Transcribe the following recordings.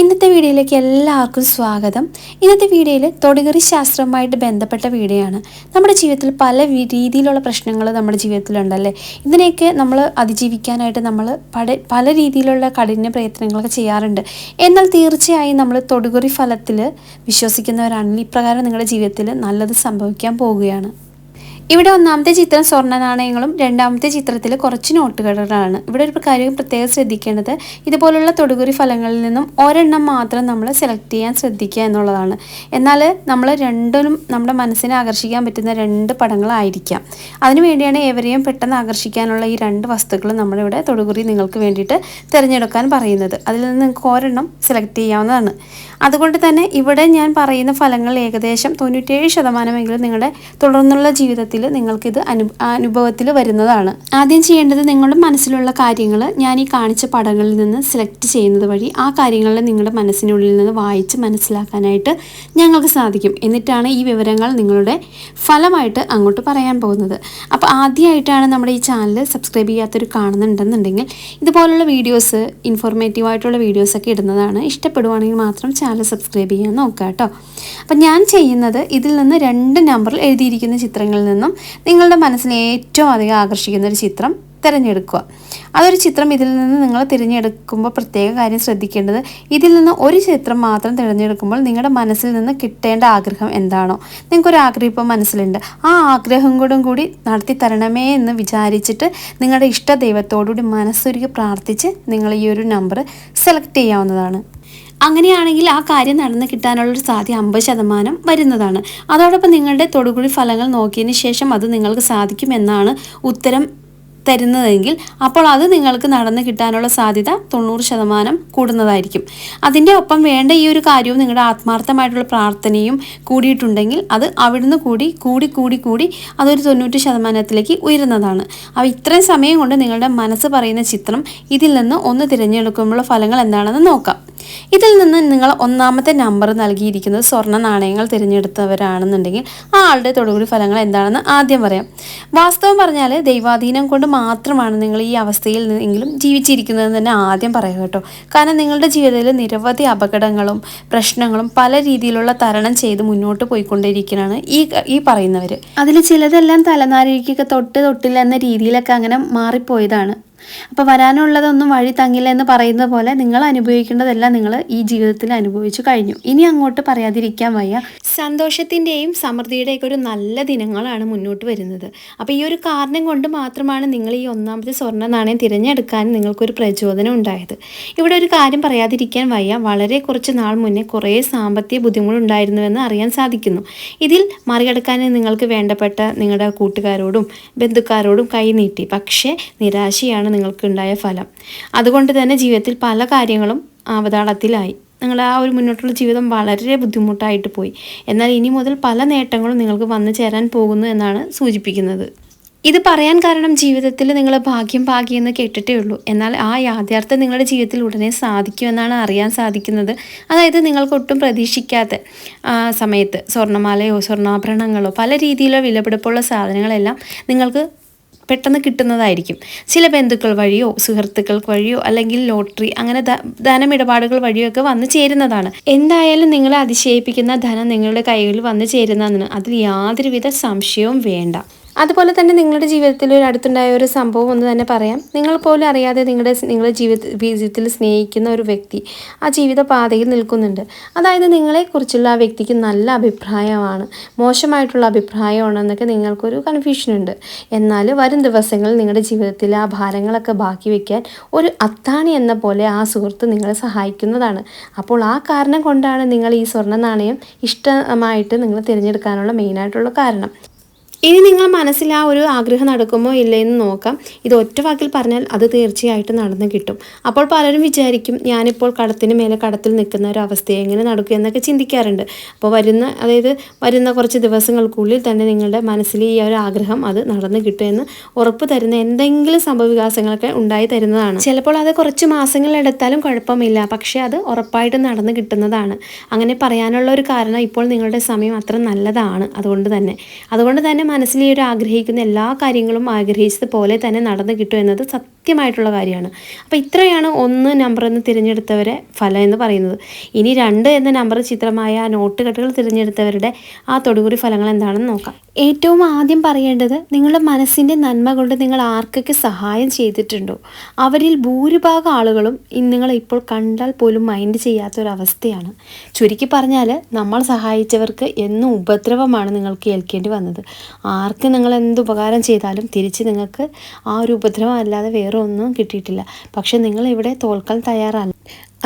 ഇന്നത്തെ വീഡിയോയിലേക്ക് എല്ലാവർക്കും സ്വാഗതം. ഇന്നത്തെ വീഡിയോയിൽ തൊടുകറി ശാസ്ത്രവുമായിട്ട് ബന്ധപ്പെട്ട വീഡിയോ ആണ് നമ്മുടെ ജീവിതത്തിൽ പല രീതിയിലുള്ള പ്രശ്നങ്ങൾ നമ്മുടെ ജീവിതത്തിലുണ്ടല്ലേ? ഇതിനെയൊക്കെ നമ്മൾ അതിജീവിക്കാനായിട്ട് നമ്മൾ പല പല രീതിയിലുള്ള കഠിന പ്രയത്നങ്ങളൊക്കെ ചെയ്യാറുണ്ട്. എന്നാൽ തീർച്ചയായും നമ്മൾ തൊടുകുറി ഫലത്തിൽ വിശ്വസിക്കുന്നവരാണെങ്കിൽ ഇപ്രകാരം നിങ്ങളുടെ ജീവിതത്തിൽ നല്ലത് സംഭവിക്കാൻ പോവുകയാണ്. ഇവിടെ ഒന്നാമത്തെ ചിത്രം സ്വർണ നാണയങ്ങളും രണ്ടാമത്തെ ചിത്രത്തിൽ കുറച്ച് നോട്ടുകളാണ്. ഇവിടെ ഒരു കാര്യം പ്രത്യേകം ശ്രദ്ധിക്കേണ്ടത് ഇതുപോലുള്ള തൊടുകുറി ഫലങ്ങളിൽ നിന്നും ഒരെണ്ണം മാത്രം നമ്മൾ സെലക്ട് ചെയ്യാൻ ശ്രദ്ധിക്കുക എന്നുള്ളതാണ്. എന്നാൽ നമ്മൾ രണ്ടിലും നമ്മുടെ മനസ്സിനെ ആകർഷിക്കാൻ പറ്റുന്ന രണ്ട് പടങ്ങളായിരിക്കാം. അതിനുവേണ്ടിയാണ് ഏവരെയും പെട്ടെന്ന് ആകർഷിക്കാനുള്ള ഈ രണ്ട് വസ്തുക്കളും നമ്മളിവിടെ തൊടുകുറി നിങ്ങൾക്ക് വേണ്ടിയിട്ട് തിരഞ്ഞെടുക്കാൻ പറയുന്നത്. അതിൽ നിന്ന് നിങ്ങൾക്ക് ഒരെണ്ണം സെലക്ട് ചെയ്യാവുന്നതാണ്. അതുകൊണ്ട് തന്നെ ഇവിടെ ഞാൻ പറയുന്ന ഫലങ്ങൾ ഏകദേശം തൊണ്ണൂറ്റേഴ് ശതമാനമെങ്കിലും നിങ്ങളുടെ തുടർന്നുള്ള ജീവിതത്തിൽ നിങ്ങൾക്കിത് അനു അനുഭവത്തിൽ വരുന്നതാണ്. ആദ്യം ചെയ്യേണ്ടത് നിങ്ങളുടെ മനസ്സിലുള്ള കാര്യങ്ങൾ ഞാൻ ഈ കാണിച്ച പടങ്ങളിൽ നിന്ന് സെലക്ട് ചെയ്യുന്നത് വഴി ആ കാര്യങ്ങളെ നിങ്ങളുടെ മനസ്സിനുള്ളിൽ നിന്ന് വായിച്ച് മനസ്സിലാക്കാനായിട്ട് ഞങ്ങൾക്ക് സാധിക്കും. എന്നിട്ടാണ് ഈ വിവരങ്ങൾ നിങ്ങളുടെ ഫലമായിട്ട് അങ്ങോട്ട് പറയാൻ പോകുന്നത്. അപ്പോൾ ആദ്യമായിട്ടാണ് നമ്മുടെ ഈ ചാനൽ സബ്സ്ക്രൈബ് ചെയ്യാത്തൊരു കാണുന്നുണ്ടെന്നുണ്ടെങ്കിൽ ഇതുപോലുള്ള വീഡിയോസ് ഇൻഫോർമേറ്റീവ് ആയിട്ടുള്ള വീഡിയോസൊക്കെ ഇടുന്നതാണ്. ഇഷ്ടപ്പെടുവാണെങ്കിൽ മാത്രം ചാനൽ സബ്സ്ക്രൈബ് ചെയ്യാൻ നോക്കുക കേട്ടോ. അപ്പം ഞാൻ ചെയ്യുന്നത് ഇതിൽ നിന്ന് രണ്ട് നമ്പറിൽ എഴുതിയിരിക്കുന്ന ചിത്രങ്ങളിൽ നിന്നും നിങ്ങളുടെ മനസ്സിനെ ഏറ്റവും അധികം ആകർഷിക്കുന്ന ഒരു ചിത്രം തിരഞ്ഞെടുക്കുക. അതൊരു ചിത്രം ഇതിൽ നിന്ന് നിങ്ങൾ തിരഞ്ഞെടുക്കുമ്പോൾ പ്രത്യേക കാര്യം ശ്രദ്ധിക്കേണ്ടത് ഇതിൽ നിന്ന് ഒരു ചിത്രം മാത്രം തിരഞ്ഞെടുക്കുമ്പോൾ നിങ്ങളുടെ മനസ്സിൽ നിന്ന് കിട്ടേണ്ട ആഗ്രഹം എന്താണോ? നിങ്ങൾക്കൊരു ആഗ്രഹം ഇപ്പോൾ മനസ്സിലുണ്ട്. ആ ആഗ്രഹം കൂടും കൂടി നടത്തി തരണമേ എന്ന് വിചാരിച്ചിട്ട് നിങ്ങളുടെ ഇഷ്ട ദൈവത്തോടുകൂടി മനസ്സൊരുക്കി പ്രാർത്ഥിച്ച് നിങ്ങൾ ഈ ഒരു നമ്പർ സെലക്ട് ചെയ്യാവുന്നതാണ്. അങ്ങനെയാണെങ്കിൽ ആ കാര്യം നടന്നു കിട്ടാനുള്ളൊരു സാധ്യത അമ്പത് ശതമാനം വരുന്നതാണ്. അതോടൊപ്പം നിങ്ങളുടെ തൊടുകുഴി ഫലങ്ങൾ നോക്കിയതിന് ശേഷം അത് നിങ്ങൾക്ക് സാധിക്കുമെന്നാണ് ഉത്തരം തരുന്നതെങ്കിൽ അപ്പോൾ അത് നിങ്ങൾക്ക് നടന്ന് കിട്ടാനുള്ള സാധ്യത തൊണ്ണൂറ് ശതമാനം കൂടുന്നതായിരിക്കും. അതിന്റെ ഒപ്പം വേണ്ട ഈ ഒരു കാര്യവും നിങ്ങളുടെ ആത്മാർത്ഥമായിട്ടുള്ള പ്രാർത്ഥനയും കൂടിയിട്ടുണ്ടെങ്കിൽ അത് അവിടുന്ന് കൂടി കൂടി കൂടി കൂടി അതൊരു തൊണ്ണൂറ്റി ശതമാനത്തിലേക്ക് ഉയരുന്നതാണ്. അപ്പോൾ ഇത്രയും സമയം കൊണ്ട് നിങ്ങളുടെ മനസ്സ് പറയുന്ന ചിത്രം ഇതിൽ നിന്ന് ഒന്ന് തിരഞ്ഞെടുക്കുമ്പോൾ ഫലങ്ങൾ എന്താണെന്ന് നോക്കാം. ഇതിൽ നിന്ന് നിങ്ങൾ ഒന്നാമത്തെ നമ്പർ നൽകിയിരിക്കുന്നത് സ്വർണ നാണയങ്ങൾ തിരഞ്ഞെടുത്തവരാണെന്നുണ്ടെങ്കിൽ ആ ആളുടെ തൊടുകൂടി ഫലങ്ങൾ എന്താണെന്ന് ആദ്യം പറയാം. വാസ്തവം പറഞ്ഞാൽ ദൈവാധീനം കൊണ്ട് മാത്രമാണ് നിങ്ങൾ ഈ അവസ്ഥയിൽ നിന്നെങ്കിലും ജീവിച്ചിരിക്കുന്നതെന്ന് തന്നെ ആദ്യം പറയുക കേട്ടോ. കാരണം നിങ്ങളുടെ ജീവിതത്തിൽ നിരവധി അപകടങ്ങളും പ്രശ്നങ്ങളും പല രീതിയിലുള്ള തരണം ചെയ്ത് മുന്നോട്ട് പോയിക്കൊണ്ടിരിക്കുകയാണ് ഈ ഈ പറയുന്നവർ അതിൽ ചിലതെല്ലാം തലനാരിക്കൊക്കെ തൊട്ട് തൊട്ടില്ല എന്ന രീതിയിലൊക്കെ അങ്ങനെ മാറിപ്പോയതാണ്. അപ്പോൾ വരാനുള്ളതൊന്നും വഴി തങ്ങില്ല എന്ന് പറയുന്ന പോലെ നിങ്ങൾ അനുഭവിക്കേണ്ടതെല്ലാം നിങ്ങൾ ഈ ജീവിതത്തിൽ അനുഭവിച്ചു കഴിഞ്ഞു. ഇനി അങ്ങോട്ട് പറയാതിരിക്കാൻ വയ്യ. സന്തോഷത്തിന്റെയും സമൃദ്ധിയുടെയൊക്കെ ഒരു നല്ല ദിനങ്ങളാണ് മുന്നോട്ട് വരുന്നത്. അപ്പോൾ ഈ ഒരു കാരണം കൊണ്ട് മാത്രമാണ് നിങ്ങൾ ഈ ഒന്നാമത്തെ സ്വർണ നാണയം തിരഞ്ഞെടുക്കാൻ നിങ്ങൾക്കൊരു പ്രചോദനം ഉണ്ടായത്. ഇവിടെ ഒരു കാര്യം പറയാതിരിക്കാൻ വയ്യ. വളരെ കുറച്ച് നാൾ മുന്നേ കുറേ സാമ്പത്തിക ബുദ്ധിമുട്ടുണ്ടായിരുന്നുവെന്ന് അറിയാൻ സാധിക്കുന്നു. ഇതിൽ മറികടക്കാൻ നിങ്ങൾക്ക് വേണ്ടപ്പെട്ട നിങ്ങളുടെ കൂട്ടുകാരോടും ബന്ധുക്കാരോടും കൈ നീട്ടി. പക്ഷേ നിരാശയാണ് നിങ്ങൾക്കുണ്ടായ ഫലം. അതുകൊണ്ട് തന്നെ ജീവിതത്തിൽ പല കാര്യങ്ങളും അവതാളത്തിലായി. നിങ്ങളുടെ ആ ഒരു മുന്നോട്ടുള്ള ജീവിതം വളരെ ബുദ്ധിമുട്ടായിട്ട് പോയി. എന്നാൽ ഇനി മുതൽ പല നേട്ടങ്ങളും നിങ്ങൾക്ക് വന്നു ചേരാൻ പോകുന്നു എന്നാണ് സൂചിപ്പിക്കുന്നത്. ഇത് പറയാൻ കാരണം ജീവിതത്തിൽ നിങ്ങൾ ഭാഗ്യം ഭാഗ്യം എന്ന് കേട്ടിട്ടേ ഉള്ളൂ. എന്നാൽ ആ യാഥാർത്ഥ്യം നിങ്ങളുടെ ജീവിതത്തിൽ ഉടനെ സാധിക്കുമെന്നാണ് അറിയാൻ സാധിക്കുന്നത്. അതായത് നിങ്ങൾക്ക് ഒട്ടും പ്രതീക്ഷിക്കാത്ത സമയത്ത് സ്വർണമാലയോ സ്വർണാഭരണങ്ങളോ പല രീതിയിലോ വിലപിടിപ്പുള്ള സാധനങ്ങളെല്ലാം നിങ്ങൾക്ക് പെട്ടെന്ന് കിട്ടുന്നതായിരിക്കും. ചില ബന്ധുക്കൾ വഴിയോ സുഹൃത്തുക്കൾ വഴിയോ അല്ലെങ്കിൽ ലോട്ടറി അങ്ങനെ ധനമിടപാടുകൾ വഴിയോ ഒക്കെ വന്നു ചേരുന്നതാണ്. എന്തായാലും നിങ്ങളെ അതിശയിപ്പിക്കുന്ന ധനം നിങ്ങളുടെ കൈകളിൽ വന്നു ചേരുന്നതാണ്. അതിൽ യാതൊരുവിധ സംശയവും വേണ്ട. അതുപോലെ തന്നെ നിങ്ങളുടെ ജീവിതത്തിൽ ഒരു അടുത്തുണ്ടായ ഒരു സംഭവം എന്ന് തന്നെ പറയാം. നിങ്ങൾ പോലും അറിയാതെ നിങ്ങളുടെ നിങ്ങളുടെ ജീവിത ജീവിതത്തിൽ സ്നേഹിക്കുന്ന ഒരു വ്യക്തി ആ ജീവിത പാതയിൽ നിൽക്കുന്നുണ്ട്. അതായത് നിങ്ങളെക്കുറിച്ചുള്ള ആ വ്യക്തിക്ക് നല്ല അഭിപ്രായമാണ് മോശമായിട്ടുള്ള അഭിപ്രായമാണെന്നൊക്കെ നിങ്ങൾക്കൊരു കൺഫ്യൂഷനുണ്ട് എന്നാൽ വരും ദിവസങ്ങളിൽ നിങ്ങളുടെ ജീവിതത്തിൽ ആ ഭാരങ്ങളൊക്കെ ബാക്കി വയ്ക്കാൻ ഒരു അത്താണി എന്ന പോലെ ആ സുഹൃത്ത് നിങ്ങളെ സഹായിക്കുന്നതാണ്. അപ്പോൾ ആ കാരണം കൊണ്ടാണ് നിങ്ങൾ ഈ സ്വർണ നാണയം ഇഷ്ടമായിട്ട് നിങ്ങൾ തിരഞ്ഞെടുക്കാനുള്ള മെയിനായിട്ടുള്ള കാരണം. ഇനി നിങ്ങൾ മനസ്സിൽ ആ ഒരു ആഗ്രഹം നടക്കുമോ ഇല്ലയെന്ന് നോക്കാം. ഇത് ഒറ്റ വാക്കിൽ പറഞ്ഞാൽ അത് തീർച്ചയായിട്ടും നടന്നു കിട്ടും. അപ്പോൾ പലരും വിചാരിക്കും ഞാനിപ്പോൾ കടത്തിന് മേലെ കടത്തിൽ നിൽക്കുന്ന ഒരു അവസ്ഥ എങ്ങനെ നടക്കും എന്നൊക്കെ ചിന്തിക്കാറുണ്ട്. അപ്പോൾ വരുന്ന അതായത് വരുന്ന കുറച്ച് ദിവസങ്ങൾക്കുള്ളിൽ തന്നെ നിങ്ങളുടെ മനസ്സിൽ ഈ ഒരു ആഗ്രഹം അത് നടന്നു കിട്ടുമെന്ന് ഉറപ്പ് തരുന്ന എന്തെങ്കിലും സംഭവവികാസങ്ങളൊക്കെ ഉണ്ടായി തരുന്നതാണ്. ചിലപ്പോൾ അത് കുറച്ച് മാസങ്ങൾ എടുത്താലും കുഴപ്പമില്ല. പക്ഷേ അത് ഉറപ്പായിട്ടും നടന്നു കിട്ടുന്നതാണ്. അങ്ങനെ പറയാനുള്ള ഒരു കാരണം ഇപ്പോൾ നിങ്ങളുടെ സമയം അത്ര നല്ലതാണ്. അതുകൊണ്ട് തന്നെ. അതുകൊണ്ട് തന്നെ മനസ്സിൽ ഈ ഒരു ആഗ്രഹിക്കുന്ന എല്ലാ കാര്യങ്ങളും ആഗ്രഹിച്ചതുപോലെ തന്നെ നടന്നു കിട്ടും എന്നത് സത്യം. സത്യമായിട്ടുള്ള കാര്യമാണ്. അപ്പോൾ ഇത്രയാണ് ഒന്ന് നമ്പർ എന്ന് തിരഞ്ഞെടുത്തവരെ ഫലം എന്ന് പറയുന്നത്. ഇനി രണ്ട് എന്ന നമ്പർ ചിത്രമായ ആ നോട്ട് കെട്ടുകൾ തിരഞ്ഞെടുത്തവരുടെ ആ തൊടുകുറി ഫലങ്ങൾ എന്താണെന്ന് നോക്കാം. ഏറ്റവും ആദ്യം പറയേണ്ടത് നിങ്ങളുടെ മനസ്സിന്റെ നന്മ കൊണ്ട് നിങ്ങൾ ആർക്കൊക്കെ സഹായം ചെയ്തിട്ടുണ്ടോ? അവരിൽ ഭൂരിഭാഗം ആളുകളും നിങ്ങൾ ഇപ്പോൾ കണ്ടാൽ പോലും മൈൻഡ് ചെയ്യാത്തൊരവസ്ഥയാണ്. ചുരുക്കി പറഞ്ഞാൽ നമ്മൾ സഹായിച്ചവർക്ക് എന്നും ഉപദ്രവമാണ് നിങ്ങൾക്ക് ഏൽക്കേണ്ടി വന്നത്. ആർക്ക് നിങ്ങൾ എന്ത് ഉപകാരം ചെയ്താലും തിരിച്ച് നിങ്ങൾക്ക് ആ ഒരു ഉപദ്രവം അല്ലാതെ വേറെ ഒന്നും കിട്ടിയിട്ടില്ല. പക്ഷെ നിങ്ങൾ ഇവിടെ തോൽക്കാൻ തയ്യാറല്ല.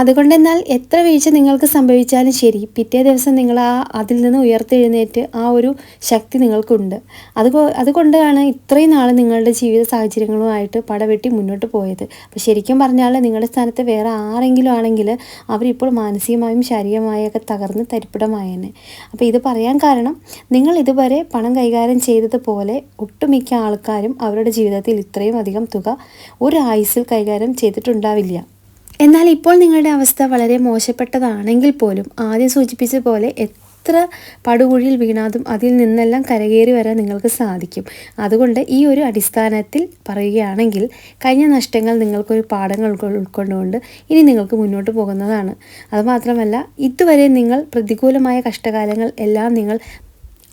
അതുകൊണ്ടെന്നാൽ എത്ര വീഴ്ച നിങ്ങൾക്ക് സംഭവിച്ചാലും ശരി പിറ്റേ ദിവസം നിങ്ങൾ ആ അതിൽ നിന്ന് ഉയർത്തെഴുന്നേറ്റ് ആ ഒരു ശക്തി നിങ്ങൾക്കുണ്ട്. അത് അതുകൊണ്ടാണ് ഇത്രയും നാൾ നിങ്ങളുടെ ജീവിത സാഹചര്യങ്ങളുമായിട്ട് പടവെട്ടി മുന്നോട്ട് പോയത്. അപ്പോൾ ശരിക്കും പറഞ്ഞാൽ നിങ്ങളുടെ സ്ഥാനത്ത് വേറെ ആരെങ്കിലും ആണെങ്കിൽ അവരിപ്പോൾ മാനസികമായും ശാരീരികമായൊക്കെ തകർന്ന് തരിപ്പിടമായേനെ. അപ്പോൾ ഇത് പറയാൻ കാരണം നിങ്ങൾ ഇതുവരെ പണം കൈകാര്യം ചെയ്തതുപോലെ ഒട്ടുമിക്ക ആൾക്കാരും അവരുടെ ജീവിതത്തിൽ ഇത്രയും അധികം തുക ഒരു ആയുസിൽ കൈകാര്യം ചെയ്തിട്ടുണ്ടാവില്ല. എന്നാൽ ഇപ്പോൾ നിങ്ങളുടെ അവസ്ഥ വളരെ മോശപ്പെട്ടതാണെങ്കിൽ പോലും ആദ്യം സൂചിപ്പിച്ച പോലെ എത്ര പടുകുഴിയിൽ വീണാതും അതിൽ നിന്നെല്ലാം കരകയറി വരാൻ നിങ്ങൾക്ക് സാധിക്കും. അതുകൊണ്ട് ഈ ഒരു അടിസ്ഥാനത്തിൽ പറയുകയാണെങ്കിൽ കഴിഞ്ഞ നഷ്ടങ്ങൾ നിങ്ങൾക്കൊരു പാഠങ്ങൾ ഉൾക്കൊണ്ടുകൊണ്ട് ഇനി നിങ്ങൾക്ക് മുന്നോട്ട് പോകുന്നതാണ്. അതുമാത്രമല്ല ഇതുവരെ നിങ്ങൾ പ്രതികൂലമായ കഷ്ടകാലങ്ങൾ എല്ലാം നിങ്ങൾ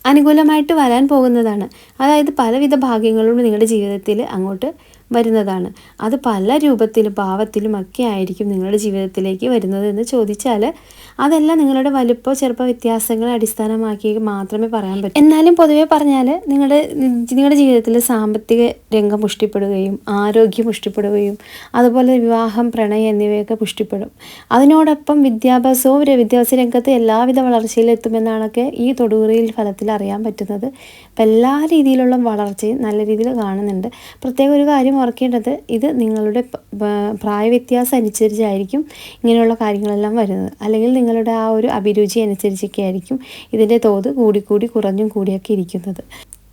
അനുകൂലമായിട്ട് വരാൻ പോകുന്നതാണ്. അതായത് പലവിധ ഭാഗ്യങ്ങളും നിങ്ങളുടെ ജീവിതത്തിൽ അങ്ങോട്ട് വരുന്നതാണ്. അത് പല രൂപത്തിലും ഭാവത്തിലും ഒക്കെ ആയിരിക്കും നിങ്ങളുടെ ജീവിതത്തിലേക്ക് വരുന്നത് എന്ന് ചോദിച്ചാൽ അതെല്ലാം നിങ്ങളുടെ വലുപ്പ ചെറുപ്പ വ്യത്യാസങ്ങളെ അടിസ്ഥാനമാക്കി മാത്രമേ പറയാൻ പറ്റൂ. എന്നാലും പൊതുവെ പറഞ്ഞാൽ നിങ്ങളുടെ നിങ്ങളുടെ ജീവിതത്തിൽ സാമ്പത്തിക രംഗം പുഷ്ടിപ്പെടുകയും ആരോഗ്യം പുഷ്ടിപ്പെടുകയും അതുപോലെ വിവാഹം പ്രണയം എന്നിവയൊക്കെ പുഷ്ടിപ്പെടും. അതിനോടൊപ്പം വിദ്യാഭ്യാസവും വിദ്യാഭ്യാസ രംഗത്ത് എല്ലാവിധ വളർച്ചയിലെത്തുമെന്നാണൊക്കെ ഈ തൊടുകുറിയിൽ ഫലത്തിൽ അറിയാൻ പറ്റുന്നത്. അപ്പം എല്ലാ രീതിയിലുള്ള വളർച്ചയും നല്ല രീതിയിൽ കാണുന്നുണ്ട്. പ്രത്യേക ഒരു കാര്യം ഓർക്കേണ്ടത് ഇത് നിങ്ങളുടെ പ്രായവ്യത്യാസം അനുസരിച്ചായിരിക്കും ഇങ്ങനെയുള്ള കാര്യങ്ങളെല്ലാം വരുന്നത്. അല്ലെങ്കിൽ നിങ്ങളുടെ ആ ഒരു അഭിരുചി അനുസരിച്ചൊക്കെ ആയിരിക്കും ഇതിന്റെ തോത് കൂടിക്കൂടി കുറഞ്ഞും കൂടിയൊക്കെ ഇരിക്കുന്നത്.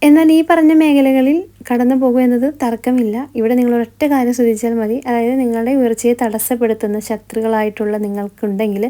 എന്നാൽ ഈ പറഞ്ഞ മേഖലകളിൽ കടന്നു പോകുക എന്നത് തർക്കമില്ല. ഇവിടെ നിങ്ങൾ ഒറ്റ കാര്യം ശ്രദ്ധിച്ചാൽ മതി. അതായത് നിങ്ങളുടെ ഉയർച്ചയെ തടസ്സപ്പെടുത്തുന്ന ശത്രുക്കളായിട്ടുള്ള നിങ്ങൾക്കുണ്ടെങ്കിൽ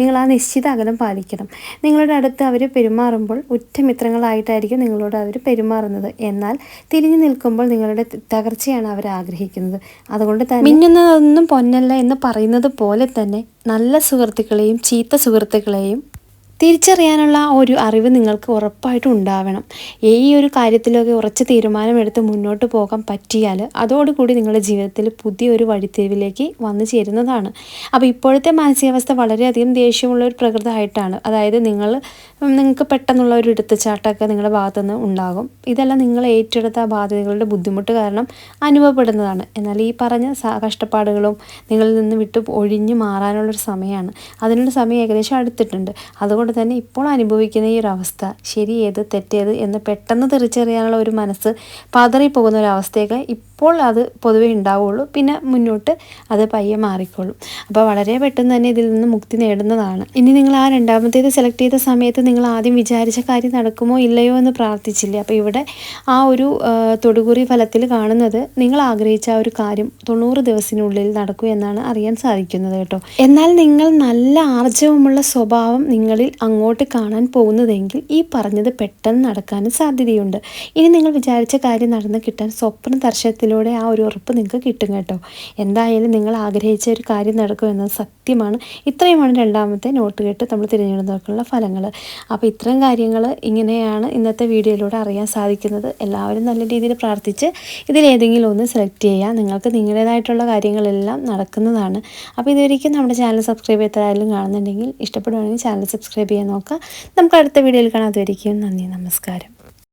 നിങ്ങൾ ആ നിശ്ചിത അകലം പാലിക്കണം. നിങ്ങളുടെ അടുത്ത് അവർ പെരുമാറുമ്പോൾ ഉറ്റ മിത്രങ്ങളായിട്ടായിരിക്കും നിങ്ങളോട് അവർ പെരുമാറുന്നത്. എന്നാൽ തിരിഞ്ഞു നിൽക്കുമ്പോൾ നിങ്ങളുടെ തകർച്ചയാണ് അവർ ആഗ്രഹിക്കുന്നത്. അതുകൊണ്ട് തന്നെ മിന്നുന്നതൊന്നും പൊന്നല്ല എന്ന് പറയുന്നത് പോലെ തന്നെ നല്ല സുഹൃത്തുക്കളെയും ചീത്ത സുഹൃത്തുക്കളെയും തിരിച്ചറിയാനുള്ള ഒരു അറിവ് നിങ്ങൾക്ക് ഉറപ്പായിട്ടും ഉണ്ടാവണം. ഈ ഒരു കാര്യത്തിലൊക്കെ ഉറച്ച തീരുമാനമെടുത്ത് മുന്നോട്ട് പോകാൻ പറ്റിയാൽ അതോടുകൂടി നിങ്ങളുടെ ജീവിതത്തിൽ പുതിയൊരു വഴിത്തിരിവിലേക്ക് വന്നു ചേരുന്നതാണ്. അപ്പോൾ ഇപ്പോഴത്തെ മാനസികാവസ്ഥ വളരെയധികം ദേഷ്യമുള്ള ഒരു പ്രകൃതമായിട്ടാണ്. അതായത് നിങ്ങൾ നിങ്ങൾക്ക് പെട്ടെന്നുള്ള ഒരു എടുത്തുചാട്ടമൊക്കെ നിങ്ങളുടെ ഭാഗത്തുനിന്ന് ഉണ്ടാകും. ഇതെല്ലാം നിങ്ങൾ ഏറ്റെടുത്ത ബാധ്യതകളുടെ ബുദ്ധിമുട്ട് കാരണം അനുഭവപ്പെടുന്നതാണ്. എന്നാൽ ഈ പറഞ്ഞ കഷ്ടപ്പാടുകളും നിങ്ങളിൽ നിന്ന് വിട്ട് ഒഴിഞ്ഞു മാറാനുള്ളൊരു സമയമാണ്. അതിനുള്ള സമയം ഏകദേശം അടുത്തിട്ടുണ്ട്. അതുകൊണ്ട് കൊണ്ട് തന്നെ ഇപ്പോൾ അനുഭവിക്കുന്ന ഈ ഒരു അവസ്ഥ ശരി ഏത് തെറ്റേത് എന്ന് പെട്ടെന്ന് തിരിച്ചറിയാനുള്ള ഒരു മനസ്സ് പതറിപ്പോകുന്ന ഒരു അവസ്ഥയൊക്കെ ഇപ്പോൾ അത് പൊതുവെ ഉണ്ടാവുള്ളൂ. പിന്നെ മുന്നോട്ട് അത് പയ്യെ മാറിക്കോളും. അപ്പോൾ വളരെ പെട്ടെന്ന് തന്നെ ഇതിൽ നിന്ന് മുക്തി നേടുന്നതാണ്. ഇനി നിങ്ങൾ ആ രണ്ടാമത്തേത് സെലക്ട് ചെയ്ത സമയത്ത് നിങ്ങൾ ആദ്യം വിചാരിച്ച കാര്യം നടക്കുമോ ഇല്ലയോ എന്ന് പ്രാർത്ഥിച്ചില്ലേ? അപ്പോൾ ഇവിടെ ആ ഒരു തൊടുകുറി ഫലത്തിൽ കാണുന്നത് നിങ്ങൾ ആഗ്രഹിച്ച ആ ഒരു കാര്യം തൊണ്ണൂറ് ദിവസത്തിനുള്ളിൽ നടക്കൂ എന്നാണ് അറിയാൻ സാധിക്കുന്നത് കേട്ടോ. എന്നാൽ നിങ്ങൾ നല്ല ആർജവമുള്ള സ്വഭാവം നിങ്ങളിൽ അങ്ങോട്ട് കാണാൻ പോകുന്നതെങ്കിൽ ഈ പറഞ്ഞത് പെട്ടെന്ന് നടക്കാനും സാധ്യതയുണ്ട്. ഇനി നിങ്ങൾ വിചാരിച്ച കാര്യം നടന്ന് കിട്ടാൻ സ്വപ്ന ദർശനത്തിലൂടെ ആ ഒരു ഉറപ്പ് നിങ്ങൾക്ക് കിട്ടും കേട്ടോ. എന്തായാലും നിങ്ങൾ ആഗ്രഹിച്ച ഒരു കാര്യം നടക്കുമെന്നത് സത്യമാണ്. ഇത്രയുമാണ് രണ്ടാമത്തെ നോട്ട് കേട്ട് നമ്മൾ തിരഞ്ഞെടുത്തവർക്കുള്ള ഫലങ്ങൾ. അപ്പോൾ ഇത്തരം കാര്യങ്ങൾ ഇങ്ങനെയാണ് ഇന്നത്തെ വീഡിയോയിലൂടെ അറിയാൻ സാധിക്കുന്നത്. എല്ലാവരും നല്ല രീതിയിൽ പ്രാർത്ഥിച്ച് ഇതിലേതെങ്കിലും ഒന്ന് സെലക്ട് ചെയ്യുക. നിങ്ങൾക്ക് നിങ്ങളുടേതായിട്ടുള്ള കാര്യങ്ങളെല്ലാം നടക്കുന്നതാണ്. അപ്പോൾ ഇതുവരെയ്ക്കും നമ്മുടെ ചാനൽ സബ്സ്ക്രൈബ് ചെയ്തായാലും കാണുന്നുണ്ടെങ്കിൽ ഇഷ്ടപ്പെടുവാണെങ്കിൽ ചാനൽ സബ്സ്ക്രൈബ് ചെയ്യാൻ നോക്കുക. നമുക്ക് അടുത്ത വീഡിയോയിൽ കാണാതെ നന്ദി നമസ്കാരം.